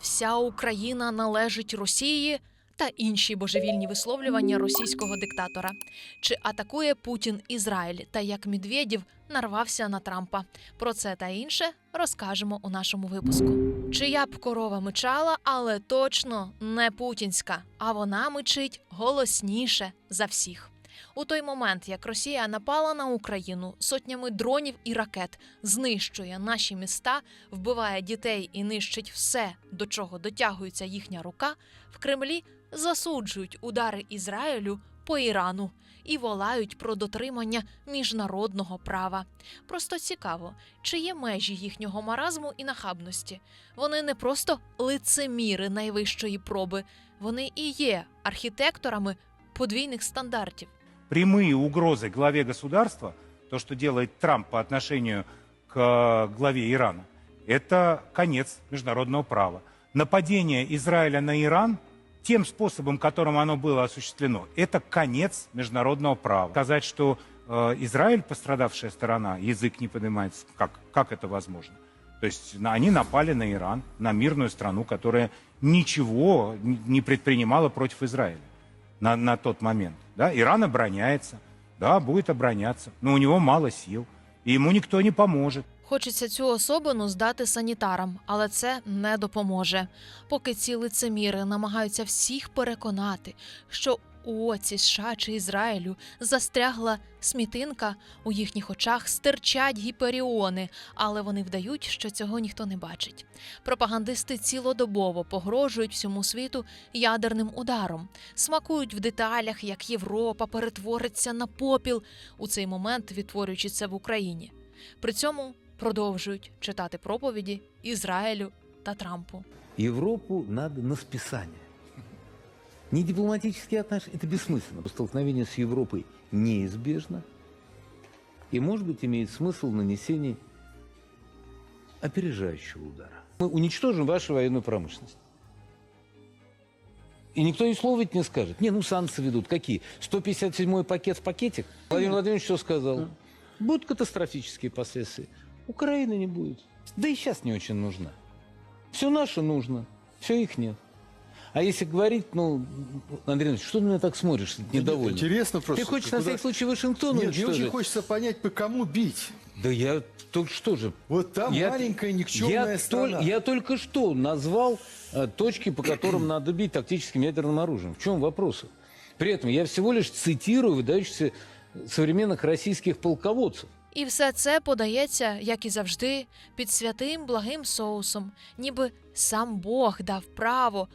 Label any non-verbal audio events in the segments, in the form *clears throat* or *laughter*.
вся Україна належить Росії та інші божевільні висловлювання російського диктатора. Чи атакує Путін Ізраїль та як Медведєв нарвався на Трампа? Про це та інше розкажемо у нашому випуску. Чия б корова мичала, але точно не путінська, а вона мичить голосніше за всіх. У той момент, як Росія напала на Україну сотнями дронів і ракет, знищує наші міста, вбиває дітей і нищить все, до чого дотягується їхня рука, в Кремлі засуджують удари Ізраїлю по Ірану і волають про дотримання міжнародного права. Просто цікаво, чи є межі їхнього маразму і нахабності. Вони не просто лицеміри найвищої проби, вони і є архітекторами подвійних стандартів. Прямые угрозы главе государства, то, что делает Трамп по отношению к э, главе Ирана, это конец международного права. Нападение Израиля на Иран тем способом, которым оно было осуществлено, это конец международного права. Сказать, что э, Израиль пострадавшая сторона, язык не поднимается, как, как это возможно? То есть они напали на Иран, на мирную страну, которая ничего не предпринимала против Израиля на, на тот момент. Да? Иран обороняется, да, будет обороняться, но у него мало сил, и ему никто не поможет. Хочеться цю особину здати санітарам, але це не допоможе. Поки ці лицеміри намагаються всіх переконати, що у оці США чи Ізраїлю застрягла смітинка, у їхніх очах стирчать гіперіони, але вони вдають, що цього ніхто не бачить. Пропагандисти цілодобово погрожують всьому світу ядерним ударом, смакують в деталях, як Європа перетвориться на попіл, у цей момент відтворюючи це в Україні. При цьому продовжують читати проповіді Ізраїлю та Трампу. Европу надо на списание. Не дипломатические отношения, это бессмысленно. Столкновение с Европой неизбежно. И, может быть, имеет смысл нанесение опережающего удара. Мы уничтожим вашу военную промышленность. И никто ни слова ведь не скажет. Не, ну санкции ведут. Какие? 157-й пакет в пакетик? Владимир Владимирович что сказал? Будут катастрофические последствия. Украины не будет. Да и сейчас не очень нужна. Все наше нужно, все их нет. А если говорить, ну, Андрей Иванович, что ты на меня так смотришь, недовольно? Интересно просто. Ты хочешь куда- на всякий случай Вашингтон Нет, мне очень уничтожить? хочется понять, по кому бить. Да я только что же... Вот там я- маленькая никчемная я, страна. толь- я только что назвал э, точки, по которым надо бить тактическим ядерным оружием. В чем вопрос? При этом я всего лишь цитирую выдающихся современных российских полководцев. І все це подається, як і завжди, під святим благим соусом, ніби сам Бог дав право,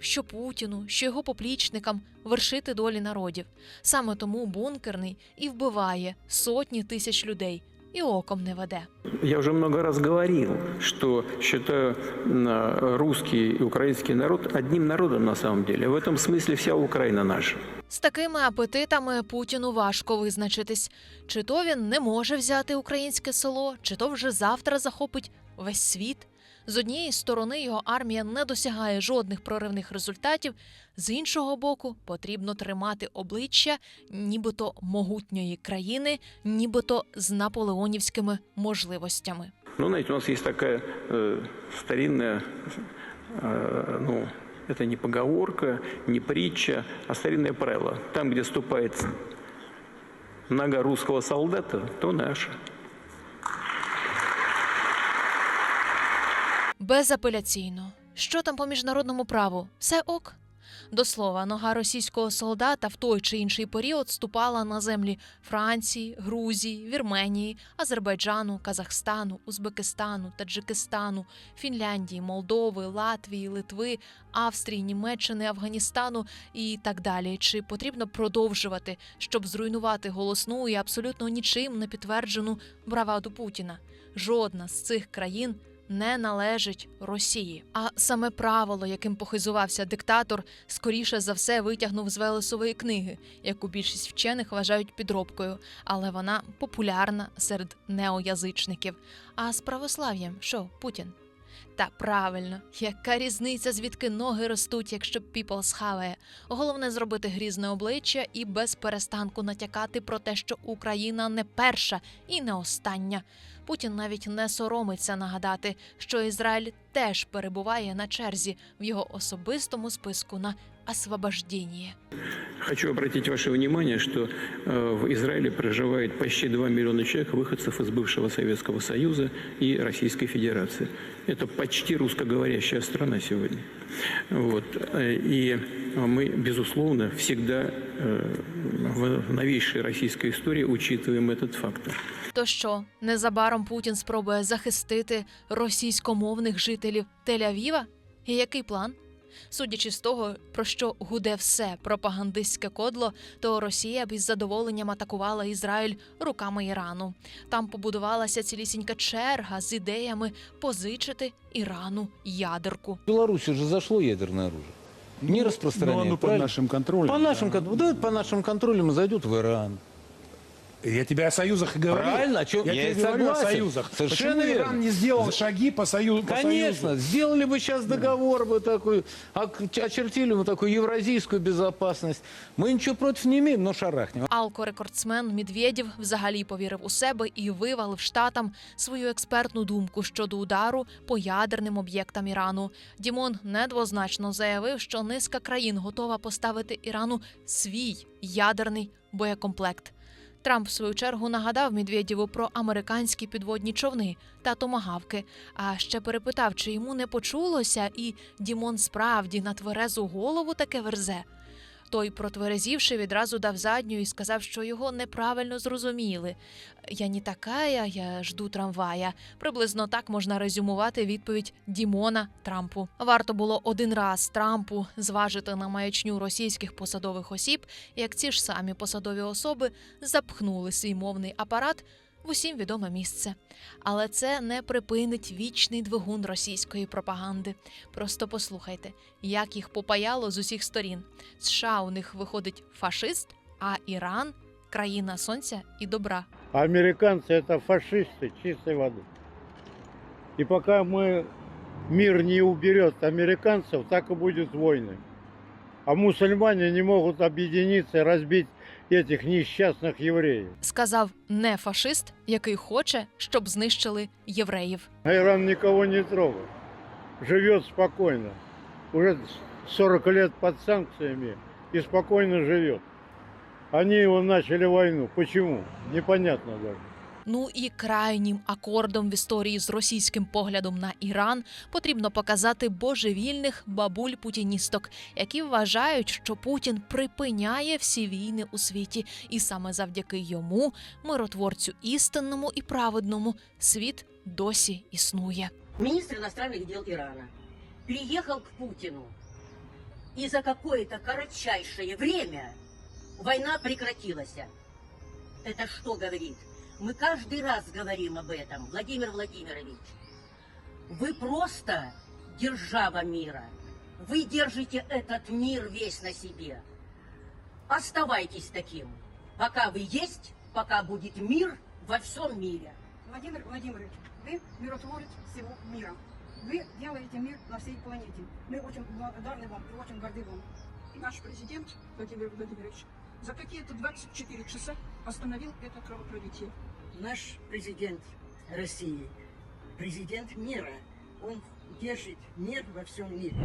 що Путіну, що його поплічникам вершити долі народів. Саме тому бункерний і вбиває сотні тисяч людей і оком не веде. Я уже много раз говорил, что считаю м, русский и украинский народ одним народом на самом деле. В этом смысле вся Украина наша. З такими апетитами Путіну важко визначитись, чи то він не може взяти українське село, чи то вже завтра захопить весь світ. З однієї сторони його армія не досягає жодних проривних результатів, з іншого боку, потрібно тримати обличчя нібито могутньої країни, нібито з наполеонівськими можливостями. Ну, знаете, у нас есть такая э, старинная, э, ну, это не поговорка, не притча, а старинное правило. Там, где ступает нога русского солдата, то наша. Безапеляційно. Що там по міжнародному праву? Все ок. До слова, нога російського солдата в той чи інший період ступала на землі Франції, Грузії, Вірменії, Азербайджану, Казахстану, Узбекистану, Таджикистану, Фінляндії, Молдови, Латвії, Литви, Австрії, Німеччини, Афганістану і так далі. Чи потрібно продовжувати, щоб зруйнувати голосну і абсолютно нічим не підтверджену браваду Путіна? Жодна з цих країн не належить Росії. А саме правило, яким похизувався диктатор, скоріше за все витягнув з Велесової книги, яку більшість вчених вважають підробкою, але вона популярна серед неоязичників. А з православ'ям що, Путін? Та правильно, яка різниця, звідки ноги ростуть, якщо піпл схаває. Головне зробити грізне обличчя і без перестанку натякати про те, що Україна не перша і не остання. Путін навіть не соромиться нагадати, що Ізраїль теж перебуває на черзі в його особистому списку на освобождение. Хочу обратить ваше внимание, что э, в Израиле проживает почти 2 миллиона человек, выходцев из бывшего Советского Союза и Российской Федерации. Это почти русскоговорящая страна сегодня. Вот. Э, И мы, безусловно, всегда э, в новейшей российской истории учитываем этот фактор. То що незабаром Путін спробує захистити російськомовних жителів Тель-Авіва? І який план? Судячи з того, про що гуде все пропагандистське кодло, то Росія б із задоволенням атакувала Ізраїль руками Ірану. Там побудувалася цілісінька черга з ідеями позичити Ірану ядерку. В Беларуси же зашло ядерное оружие. Не Ну, распространяют, оно под правильно? нашим контролем. По нашим, кон- да, по нашим контролям и зайдет в Иран. Я тебе о союзах и говорю. Правильно, о чем- я, я тебе говорю о согласен. союзах. Совершенно Почему верно. Иран не сделал шаги по, сою... по Конечно, союзу? сделали бы сейчас договор бы такой, ок- очертили бы такую евразийскую безопасность. Мы ничего против не имеем, но шарахнем. Алко-рекордсмен Медведєв взагалі повірив у себе і вивалив штатам свою експертну думку щодо удару по ядерним об'єктам Ірану. Дімон недвозначно заявив, що низка країн готова поставити Ірану свій ядерний боєкомплект. Трамп, в свою чергу, нагадав Медведєву про американські підводні човни та томагавки. А ще перепитав, чи йому не почулося, і Дімон справді на тверезу голову таке верзе. Той, протверезівши, відразу дав задню і сказав, що його неправильно зрозуміли. Я не такая, я жду трамвая. Приблизно так можна резюмувати відповідь Дімона Трампу. Варто було один раз Трампу зважити на маячню російських посадових осіб, як ці ж самі посадові особи запхнули свій мовний апарат в усім відоме місце. Але це не припинить вічний двигун російської пропаганди. Просто послухайте, як їх попаяло з усіх сторін. США у них виходить фашист, а Іран країна сонця і добра. А американцы это фашисты чистой воды. И пока мы мир не уберет американцев, так и будет войны. А мусульмане не могут объединиться и разбить этих несчастных евреев. Сказав не фашист, який хоче, щоб знищили євреїв. А Иран никого не трогает. Живет спокойно. Уже 40 лет под санкциями и спокойно живет. Они его начали войну. Почему? Непонятно даже. Ну і крайнім акордом в історії з російським поглядом на Іран потрібно показати божевільних бабуль путіністок, які вважають, що Путін припиняє всі війни у світі, і саме завдяки йому, миротворцю істинному і праведному, світ досі існує. министр иностранных дел Ирана, приехал к Путину, и за какое-то коротчайшее время война прекратилась. Это что говорит? Мы каждый раз говорим об этом, Владимир Владимирович. Вы просто держава мира. Вы держите этот мир весь на себе. Оставайтесь таким, пока вы есть, пока будет мир во всем мире. Владимир Владимирович, вы миротворец всего мира. Вы делаете мир на всей планете. Мы очень благодарны вам и очень горды вам. И наш президент Владимир Владимирович за какие-то 24 часа остановил это кровопролитие. Наш президент России, президент мира, он держит мир во всем мире.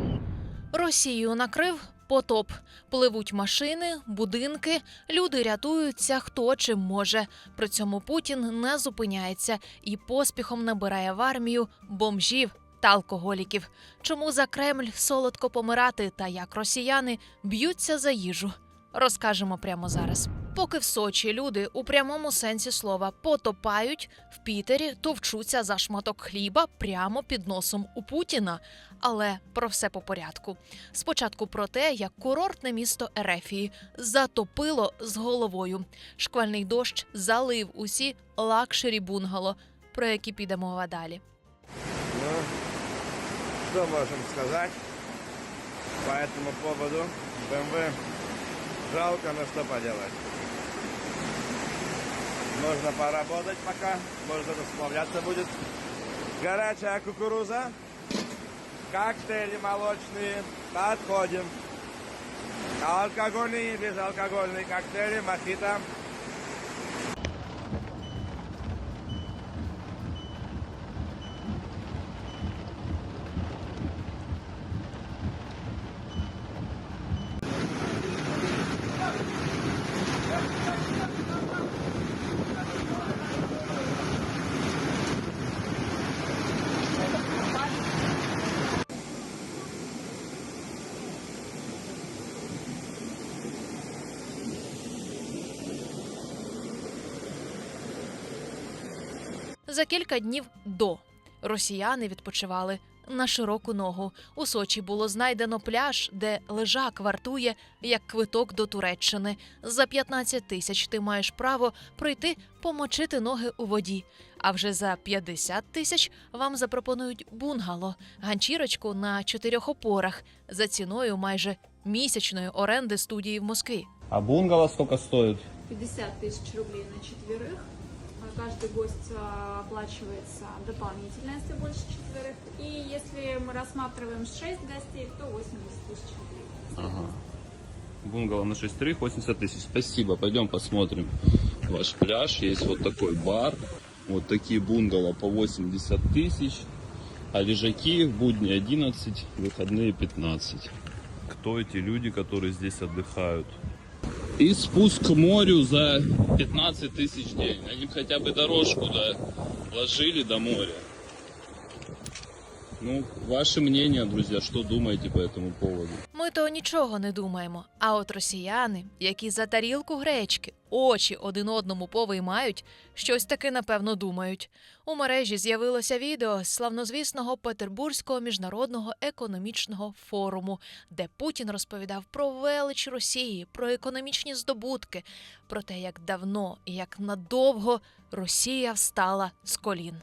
Росію накрив потоп. Пливуть машини, будинки, люди рятуються хто чим може. При цьому Путін не зупиняється і поспіхом набирає в армію бомжів та алкоголіків. Чому за Кремль солодко помирати та як росіяни б'ються за їжу? Розкажемо прямо зараз. Поки в Сочі люди у прямому сенсі слова потопають, в Пітері товчуться за шматок хліба прямо під носом у Путіна. Але про все по порядку. Спочатку про те, як курортне місто Ерефії затопило з головою. Шквальний дощ залив усі лакшері бунгало, про які піде мова далі. Ну, что можем сказать по этому поводу? БМВ жалко, но что поделать. Можно поработать пока, может это сплавляться будет. Горячая кукуруза. коктейли молочные. Подходим. Алкогольные и безалкогольные коктейли, мохито. За кілька днів до росіяни відпочивали на широку ногу. У Сочі було знайдено пляж, де лежак вартує як квиток до Туреччини. За 15 тисяч ти маєш право пройти помочити ноги у воді. А вже за 50 тисяч вам запропонують бунгало, ганчірочку на чотирьох опорах за ціною майже місячної оренди студії в Москві. А бунгало сколько стоит? 50 тысяч рублей на четверых. Каждый гость а, оплачивается дополнительно, если больше четверых. И если мы рассматриваем 6 гостей, то 80 тысяч рублей. Ага. Бунгало на шестерых 80 тысяч. Спасибо. Пойдем посмотрим ваш пляж. Есть вот такой бар. Вот такие бунгало по 80 тысяч. А лежаки в будни 11, выходные 15. Кто эти люди, которые здесь отдыхают? И спуск к морю за 15 тысяч день. Они хотя бы дорожку да, ложили до моря. Ну, ваше мнение, друзья, что думаете по этому поводу? Ми то нічого не думаємо. А от росіяни, які за тарілку гречки очі один одному повиймають, щось таки напевно думають. У мережі з'явилося відео з славнозвісного Петербурзького міжнародного економічного форуму, де Путін розповідав про велич Росії, про економічні здобутки, про те, як давно і як надовго Росія встала з колін.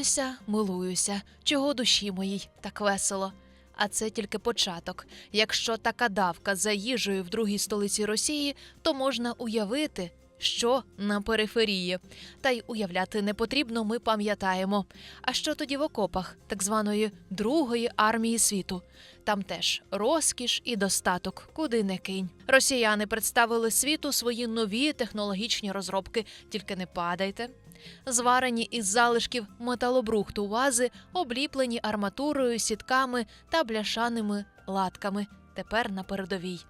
Дивуюся, милуюся, чого душі моїй так весело. А це тільки початок. Якщо така давка за їжею в другій столиці Росії, то можна уявити, що на периферії. Та й уявляти не потрібно, ми пам'ятаємо. А що тоді в окопах так званої Другої армії світу? Там теж розкіш і достаток, куди не кинь. Росіяни представили світу свої нові технологічні розробки, тільки не падайте. Зварені із залишків металобрухту вази, обліплені арматурою, сітками та бляшаними латками. Тепер на передовій.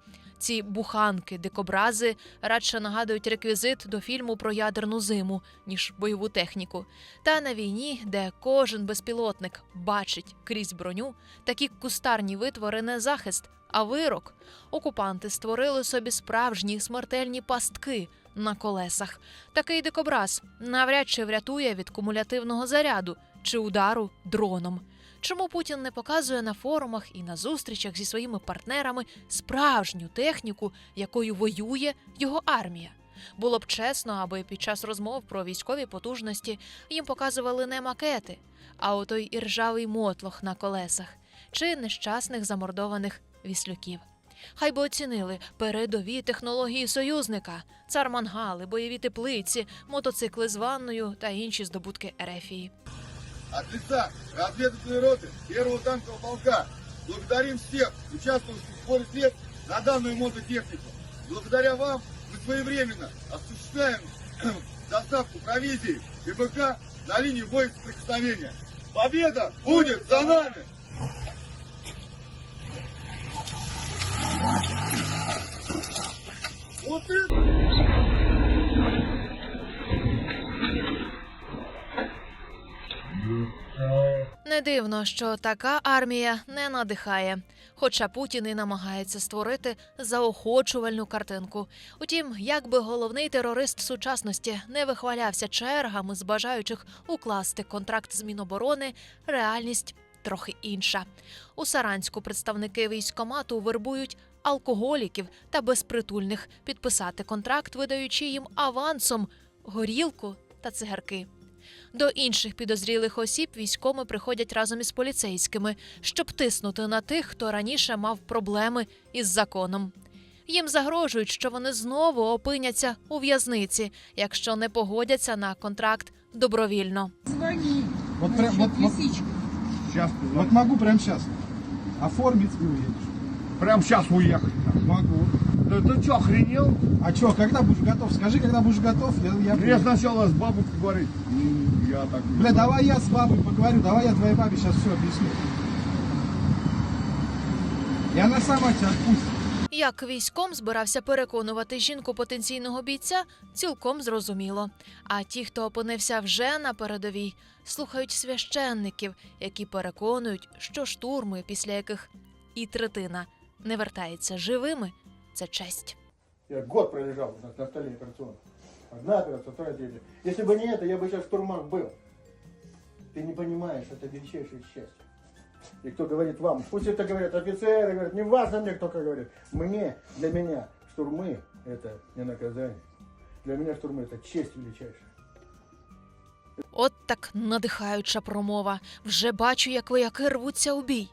Ці буханки, дикобрази радше нагадують реквізит до фільму про ядерну зиму, ніж бойову техніку. Та на війні, де кожен безпілотник бачить крізь броню, такі кустарні витвори не захист, а вирок. Окупанти створили собі справжні смертельні пастки на колесах. Такий дикобраз навряд чи врятує від кумулятивного заряду чи удару дроном. Чому Путін не показує на форумах і на зустрічах зі своїми партнерами справжню техніку, якою воює його армія? Було б чесно, аби під час розмов про військові потужності їм показували не макети, а отой іржавий мотлох на колесах чи нещасних замордованих віслюків. Хай би оцінили передові технології союзника, цар мангали, бойові теплиці, мотоцикли з ванною та інші здобутки Ерефії. От лица разведывательной роты первого танкового полка благодарим всех участвующих в сборе средств на данную мототехнику. Благодаря вам мы своевременно осуществляем *clears throat* доставку провизии и БК на линии боесоприкосновения. Победа будет за нами! Вот это! Дивно, що така армія не надихає. Хоча Путін і намагається створити заохочувальну картинку. Утім, як би головний терорист сучасності не вихвалявся чергами з бажаючих укласти контракт з Міноборони, реальність трохи інша. У Саранську представники військомату вербують алкоголіків та безпритульних підписати контракт, видаючи їм авансом горілку та цигарки. До інших підозрілих осіб військоми приходять разом із поліцейськими, щоб тиснути на тих, хто раніше мав проблеми із законом. Їм загрожують, що вони знову опиняться у в'язниці, якщо не погодяться на контракт добровільно. Вот, прям, вот, вот, сейчас, вот могу прямо сейчас оформить и уедешь. Прямо сейчас уехать? Могу. Да ты что, охренел? А что, когда будешь готов? Скажи, когда будешь готов, я... Я, сначала с бабой поговорить. Я так... Бля, давай я с бабой поговорю, давай я твоей бабе сейчас все объясню. И она сама тебя отпустит. Як військом збирався переконувати жінку потенційного бійця, цілком зрозуміло. А ті, хто опинився вже на передовій, слухають священників, які переконують, що штурми, після яких і третина не вертається живими, це честь. Я год пролежал на, на столе операционном. Одна операция, вторая, третья. Если бы не это, я бы сейчас штурман был. Ты не понимаешь, это величайшее счастье. И кто говорит вам, пусть это говорят офицеры, говорят, не важно мне, кто как говорит. Мне, для меня, штурмы это не наказание. Для меня штурмы это честь величайшая. От так надихаюча промова. Вже бачу, як вояки рвуться у бій.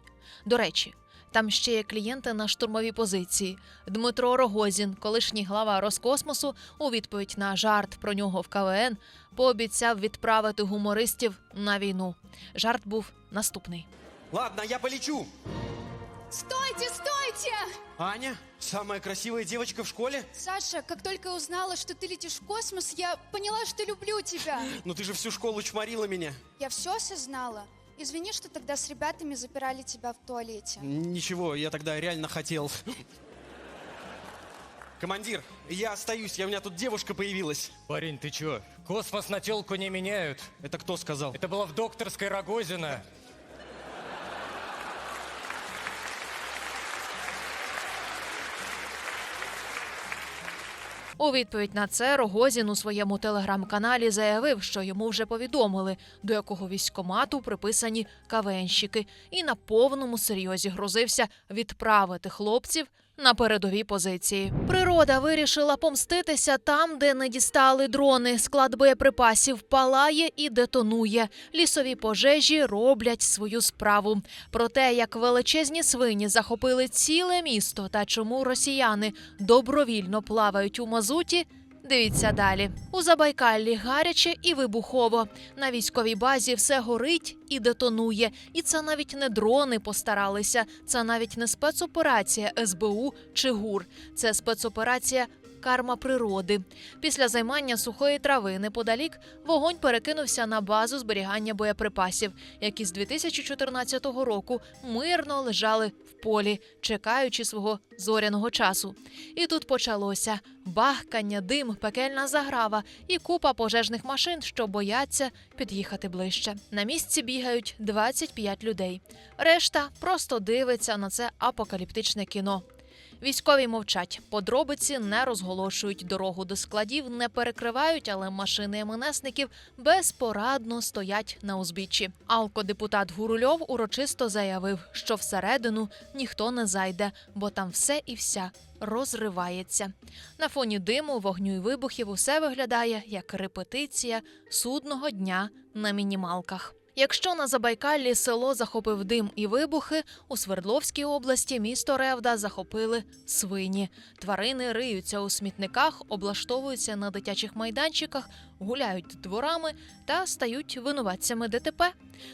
До речі, там ще є клієнти на штурмовій позиції. Дмитро Рогозін, колишній глава Роскосмосу, у відповідь на жарт про нього в КВН, пообіцяв відправити гумористів на війну. Жарт був наступний. Ладно, я полечу. Стойте, стойте! Аня, самая красивая девочка в школе? Саша, как только я узнала, что ты летишь в космос, я поняла, что люблю тебя. Ну ты же всю школу чморила меня. Я все осознала. Извини, что тогда с ребятами запирали тебя в туалете. Ничего, я тогда реально хотел. Командир, я остаюсь, я, у меня тут девушка появилась. Парень, ты чё? Космос на телку не меняют. Это кто сказал? Это было в докторской Рогозина. У відповідь на це Рогозін у своєму телеграм-каналі заявив, що йому вже повідомили, до якого військомату приписані кавенщики, і на повному серйозі грозився відправити хлопців на передові позиції. Природа вирішила помститися там, де не дістали дрони. Склад боєприпасів палає і детонує. Лісові пожежі роблять свою справу. Про те, як величезні свині захопили ціле місто та чому росіяни добровільно плавають у мазуті. Дивіться далі. У Забайкаллі гаряче і вибухово. На військовій базі все горить і детонує. І це навіть не дрони постаралися. Це навіть не спецоперація СБУ чи ГУР. Це спецоперація. Карма природи після займання сухої трави неподалік вогонь перекинувся на базу зберігання боєприпасів, які з 2014 року мирно лежали в полі, чекаючи свого зоряного часу. І тут почалося бахкання, дим, пекельна заграва і купа пожежних машин, що бояться під'їхати ближче. На місці бігають 25 людей. Решта просто дивиться на це апокаліптичне кіно. Військові мовчать, подробиці не розголошують дорогу до складів, не перекривають, але машини МНСників безпорадно стоять на узбіччі. Алкодепутат Гурульов урочисто заявив, що всередину ніхто не зайде, бо там все і вся розривається. На фоні диму, вогню і вибухів усе виглядає як репетиція судного дня на мінімалках. Якщо на Забайкаллі село захопив дим і вибухи, у Свердловській області місто Ревда захопили свині. Тварини риються у смітниках, облаштовуються на дитячих майданчиках, гуляють дворами та стають винуватцями ДТП.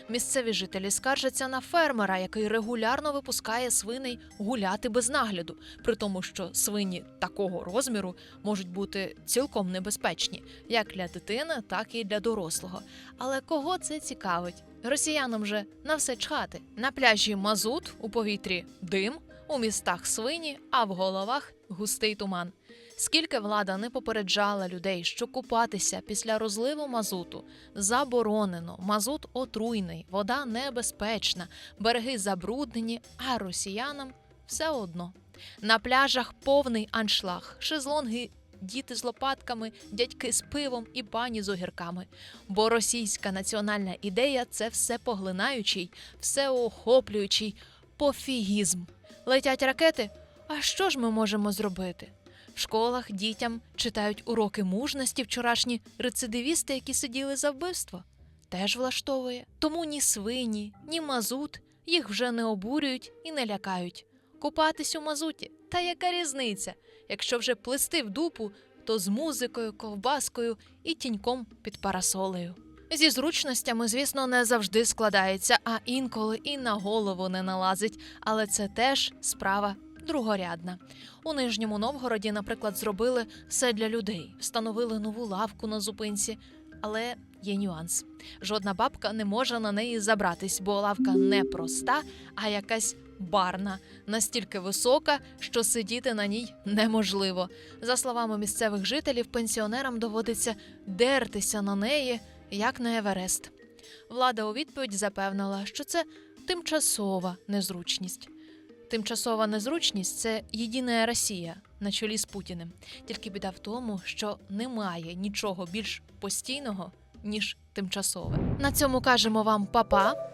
Місцеві жителі скаржаться на фермера, який регулярно випускає свиней гуляти без нагляду, при тому, що свині такого розміру можуть бути цілком небезпечні як для дитини, так і для дорослого. Але кого це цікавить? Росіянам же на все чхати. На пляжі мазут, у повітрі дим, у містах свині, а в головах густий туман. Скільки влада не попереджала людей, що купатися після розливу мазуту заборонено, мазут отруйний, вода небезпечна, береги забруднені, а росіянам все одно. На пляжах повний аншлаг, шезлонги. Діти з лопатками, дядьки з пивом і пані з огірками. Бо російська національна ідея це всепоглинаючий, всеохоплюючий пофігізм. Летять ракети, А що ж ми можемо зробити? В школах дітям читають уроки мужності вчорашні рецидивісти, які сиділи за вбивство. Теж влаштовує. Тому ні свині, ні мазут їх вже не обурюють і не лякають. Купатись у мазуті. Та яка різниця? Якщо вже плести в дупу, то з музикою, ковбаскою і тіньком під парасолею. Зі зручностями, звісно, не завжди складається, а інколи і на голову не налазить, але це теж справа другорядна. У Нижньому Новгороді, наприклад, зробили все для людей, встановили нову лавку на зупинці. Але є нюанс: жодна бабка не може на неї забратись, бо лавка не проста, а якась барна, настільки висока, що сидіти на ній неможливо. За словами місцевих жителів, пенсіонерам доводиться дертися на неї, як на Еверест. Влада у відповідь запевнила, що це тимчасова незручність. Тимчасова незручність це єдина Росія на чолі з Путіним. Тільки біда в тому, що немає нічого більш постійного, ніж тимчасове. На цьому кажемо вам па-па.